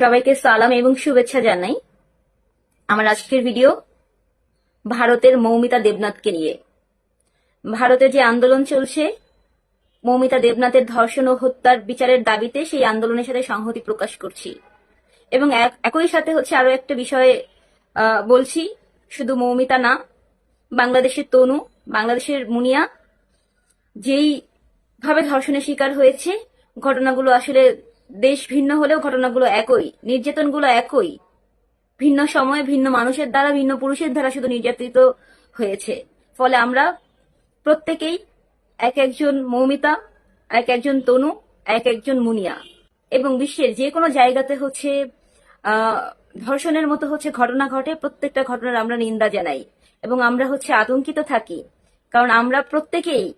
সবাইকে সালাম এবং শুভেচ্ছা জানাই। আমার আজকের ভিডিও ভারতের মৌমিতা দেবনাথকে নিয়ে। ভারতে যে আন্দোলন চলছে, মৌমিতা দেবনাথের ধর্ষণ ও হত্যার বিচারের দাবিতে সেই আন্দোলনের সাথে সংহতি প্রকাশ করছি। এবং এক- একই সাথে হচ্ছে আরও একটা বিষয়ে বলছি। শুধু মৌমিতা না, বাংলাদেশের তনু, বাংলাদেশের মুনিয়া যেই ভাবে ধর্ষণের শিকার হয়েছে, ঘটনাগুলো আসলে দেশ ভিন্ন হলেও ঘটনাগুলো একই, নির্যাতনগুলো একই। ভিন্ন সময়ে ভিন্ন মানুষের দ্বারা, ভিন্ন পুরুষের দ্বারা শুধু নির্যাতিত হয়েছে। ফলে আমরা প্রত্যেকেই এক একজন মৌমিতা, এক একজন তনু, এক একজন মুনিয়া। এবং বিশ্বের যে কোনো জায়গাতে হচ্ছে ধর্ষণের মতো হচ্ছে ঘটনা ঘটে, প্রত্যেকটা ঘটনার আমরা নিন্দা জানাই। এবং আমরা হচ্ছে আতঙ্কিত থাকি। কারণ আমরা প্রত্যেকেই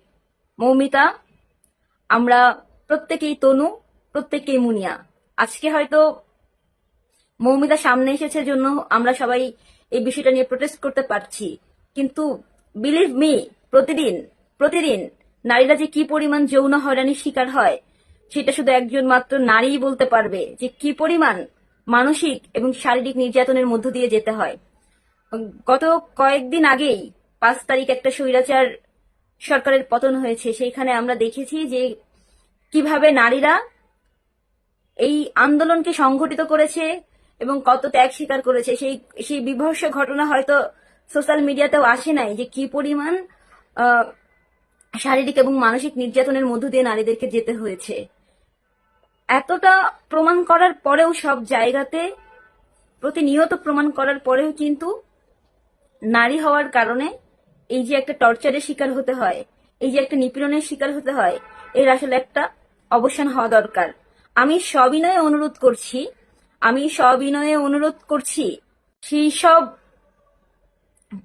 মৌমিতা, আমরা প্রত্যেকেই তনু প্রত্যেকেই মুনিয়া। আজকে হয়তো মৌমিতা সামনে এসেছে জন্য আমরা সবাই এই বিষয়টা নিয়ে প্রোটেস্ট করতে পারছি। কিন্তু বিলিভ মি প্রতিদিন প্রতিদিন নারীরা যে কি পরিমাণ যৌন হয়রানির শিকার হয়, সেটা শুধু একজন মাত্র নারীই বলতে পারবে যে কি পরিমাণ মানসিক এবং শারীরিক নির্যাতনের মধ্য দিয়ে যেতে হয়। গত কয়েকদিন আগেই পাঁচ তারিখ একটা স্বৈরাচার সরকারের পতন হয়েছে, সেইখানে আমরা দেখেছি যে কীভাবে নারীরা এই আন্দোলনকে সংঘটিত করেছে এবং কত ত্যাগ স্বীকার করেছে, সেই সেই বিভৎস ঘটনা হয়তো সোশ্যাল মিডিয়াতেও আসে নাই যে কি পরিমাণ শারীরিক এবং মানসিক নির্যাতনের মধ্য দিয়ে নারীদেরকে যেতে হয়েছে। এতটা প্রমাণ করার পরেও সব জায়গাতে, প্রতিনিয়ত প্রমাণ করার পরেও কিন্তু নারী হওয়ার কারণে এই যে একটা টর্চারের শিকার হতে হয়, এই যে একটা নিপীড়নের শিকার হতে হয়, এর আসলে একটা অবসান হওয়া দরকার। আমি সবিনয়ে অনুরোধ করছি, আমি সবিনয়ে অনুরোধ করছি, সেই সব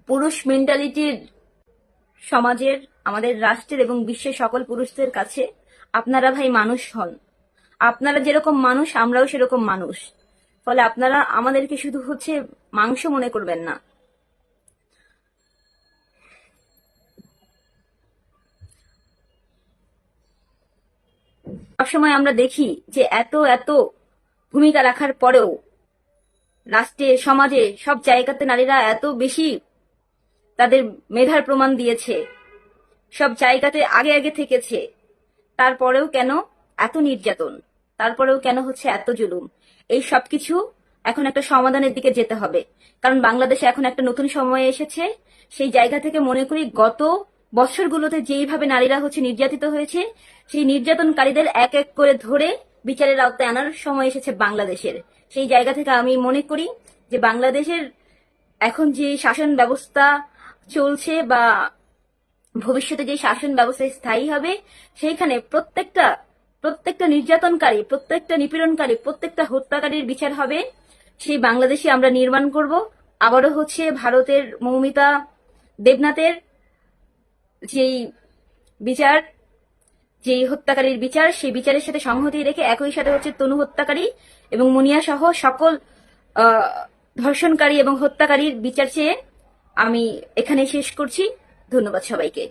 পুরুষ মেন্টালিটির সমাজের, আমাদের রাষ্ট্রের এবং বিশ্বের সকল পুরুষদের কাছে আপনারা ভাই মানুষ হন। আপনারা যেরকম মানুষ, আমরাও সেরকম মানুষ। ফলে আপনারা আমাদেরকে শুধু হচ্ছে মাংস মনে করবেন না। সবসময় আমরা দেখি যে এত এত ভূমিকা রাখার পরেও রাষ্ট্রে, সমাজে সব জায়গাতে নারীরা এত বেশি তাদের মেধার প্রমাণ দিয়েছে। সব জায়গাতে আগে আগে থেকেছে। তারপরেও কেন এত নির্যাতন? তারপরেও কেন হচ্ছে এত জুলুম? এই সবকিছু এখন একটা সমাধানের দিকে যেতে হবে। কারণ বাংলাদেশে এখন একটা নতুন সময় এসেছে। সেই জায়গা থেকে মনে করি গত বছরগুলোতে যেইভাবে নারীরা হচ্ছে নির্যাতিত হয়েছে, সেই নির্যাতনকারীদের এক এক করে ধরে বিচারের আওতায় আনার সময় এসেছে বাংলাদেশের। সেই জায়গা থেকে আমি মনে করি যে বাংলাদেশের এখন যে শাসন ব্যবস্থা চলছে বা ভবিষ্যতে যে শাসন ব্যবস্থা স্থায়ী হবে, সেইখানে প্রত্যেকটা প্রত্যেকটা নির্যাতনকারী, প্রত্যেকটা নিপীড়নকারী, প্রত্যেকটা হত্যাকারীর বিচার হবে। সেই বাংলাদেশে আমরা নির্মাণ করব। আবারও হচ্ছে ভারতের মৌমিতা দেবনাথের যেই বিচার, যেই হত্যাকারীর বিচার, সেই বিচারের সাথে সংহতি রেখে একই সাথে হচ্ছে তনু হত্যাকারী এবং মুনিয়া সহ সকল ধর্ষণকারী এবং হত্যাকারীর বিচার চেয়ে আমি এখানে শেষ করছি। ধন্যবাদ সবাইকে।